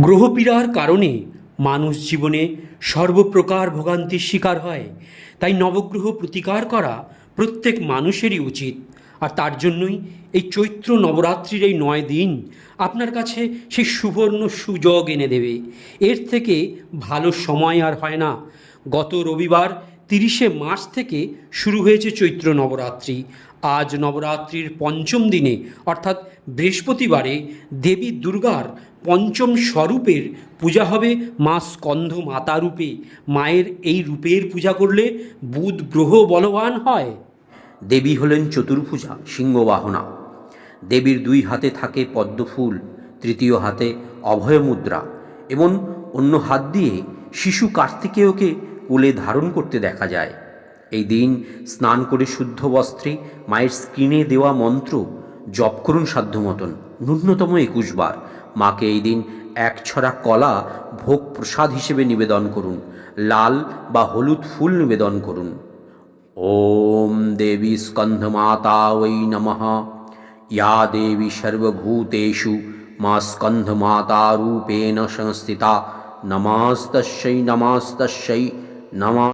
গ্রহপীড়ার কারণে মানুষ জীবনে সর্বপ্রকার ভোগান্তির শিকার হয়। তাই নবগ্রহ প্রতিকার করা প্রত্যেক মানুষেরই উচিত। আর তার জন্যই এই চৈত্র নবরাত্রির এই নয় দিন আপনার কাছে সেই সুবর্ণ সুযোগ এনে দেবে। এর থেকে ভালো সময় আর হয় না। গত রবিবার তিরিশে মার্চ থেকে শুরু হয়েছে চৈত্র নবরাত্রি। আজ নবরাত্রির পঞ্চম দিনে, অর্থাৎ বৃহস্পতিবারে, দেবী দুর্গার পঞ্চম স্বরূপের পূজা হবে মা স্কন্ধ মাতা রূপে। মায়ের এই রূপের পূজা করলে বুধ গ্রহ বলবান হয়। দেবী হলেন চতুর্ভুজা, সিংহবাহনা। দেবীর দুই হাতে থাকে পদ্মফুল, তৃতীয় হাতে অভয় মুদ্রা এবং অন্য হাত দিয়ে শিশু কার্তিকেয়কে কুলে ধারণ করতে দেখা যায়। এই দিন স্নান করে শুদ্ধ বস্ত্রে মায়ের স্ক্রিনে দেওয়া মন্ত্র জপ করুন সাধ্যমতন, ন্যূনতম একুশ বার। মাকে এই দিন এক ছড়া কলা ভোগ প্রসাদ হিসেবে নিবেদন করুন, লাল বা হলুদ ফুল নিবেদন করুন। ওম দেবী স্কন্ধমাতা ওই নমঃ। ইয়া দেবী সর্বভূতেষু, মা স্কন্ধমাতা রূপেণ সংস্থিতা। নমাস্তস্যই নমাস্তস্যই নমঃ